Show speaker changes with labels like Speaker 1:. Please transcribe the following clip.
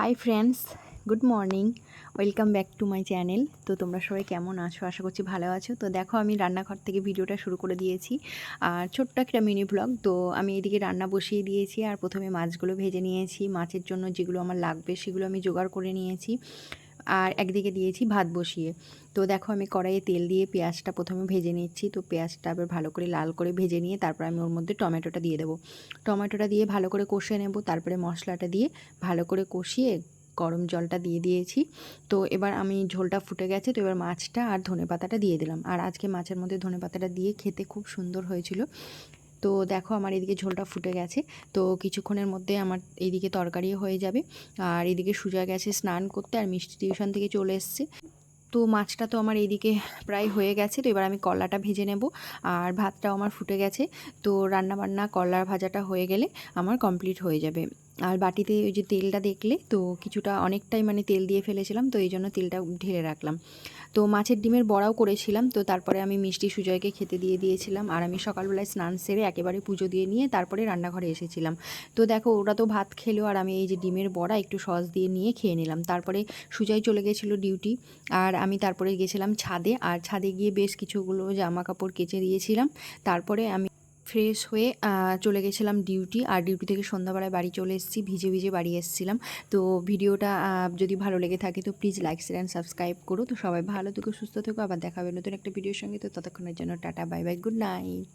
Speaker 1: Hi friends good morning welcome back to my channel তো তোমরা সবাই কেমন আছো? আশা করছি ভালো আছো। তো দেখো, আমি রান্নাঘর থেকে ভিডিওটা শুরু করে দিয়েছি। আর ছোট্ট একটা মিনি ব্লগ তো আমি এদিকে রান্না বসিয়ে দিয়েছি। আর প্রথমে মাছগুলো ভেজে নিয়েছি। মাছের জন্য যেগুলো আমার লাগবে, সেগুলো আমি জোগাড় করে নিয়েছি। আর একদিকে দিয়েছি ভাত বসিয়ে। তো দেখো আমি কড়াইয়ে তেল দিয়ে পেঁয়াজটা প্রথমে ভেজে নিচ্ছি। তো পেঁয়াজটা আবার ভালো করে লাল করে ভেজে নিয়ে তারপর আমি ওর মধ্যে টমেটোটা দিয়ে দেবো। টমেটোটা দিয়ে ভালো করে কষে নেব। তারপরে মশলাটা দিয়ে ভালো করে কষিয়ে গরম জলটা দিয়ে দিয়েছি। তো এবার আমি ঝোলটা ফুটে গেছে। তো এবার মাছটা আর ধনে পাতাটা দিয়ে দিলাম। আর আজকে মাছের মধ্যে ধনে পাতাটা দিয়ে খেতে খুব সুন্দর হয়েছিল। তো দেখো আমার এদিকে ঝোলটা ফুটে গেছে। তো কিছুক্ষণের মধ্যে আমার এদিকে তরকারি হয়ে যাবে। আর এদিকে সুজা গেছে স্নান করতে আর মিষ্টি টিউশন থেকে চলে এসছে। তো মাছটা তো আমার এইদিকে প্রায় হয়ে গেছে। তো এবার আমি কলাটা ভেজে নেব। আর ভাতটাও আমার ফুটে গেছে। তো রান্না বান্না কলার ভাজাটা হয়ে গেলে আমার কমপ্লিট হয়ে যাবে। আর বাটিতে ওই যে তেলটা দেখলে তো কিছুটা অনেকটাই মানে তেল দিয়ে ফেলেছিলাম, তো এই জন্য তেলটা ঢেলে রাখলাম। তো মাছের ডিমের বড়াও করেছিলাম, তো তারপরে আমি মিষ্টি সুজয়কে খেতে দিয়ে দিয়েছিলাম আর আমি সকালবেলায় স্নান সেরে একেবারে পুজো দিয়ে নিয়ে তারপরে রান্নাঘরে এসেছিলাম। তো দেখো ওরা তো ভাত খেলো আর আমি এই যে ডিমের বড়া একটু সস দিয়ে নিয়ে খেয়ে নিলাম। তারপরে সুজয় চলে গেছিল ডিউটি আর আমি তারপরে গেছিলাম ছাদে, আর ছাদে গিয়ে বেশ কিছুগুলো জামা কাপড় কেচে দিয়েছিলাম। তারপরে আমি ফ্রেশ হয়ে চলে গেছিলাম ডিউটি। আর ডিউটি থেকে সন্ধ্যাবেলায় বাড়ি চলে এসেছি, ভিজে ভিজে বাড়ি এসেছিলাম। তো ভিডিওটা যদি ভালো লেগে থাকে তো please like share and subscribe করো। তো সবাই ভালো থেকো, সুস্থ থেকো। আবার দেখাবে নতুন একটা ভিডিওর সঙ্গে। তো ততক্ষণের জন্য tata bye bye good night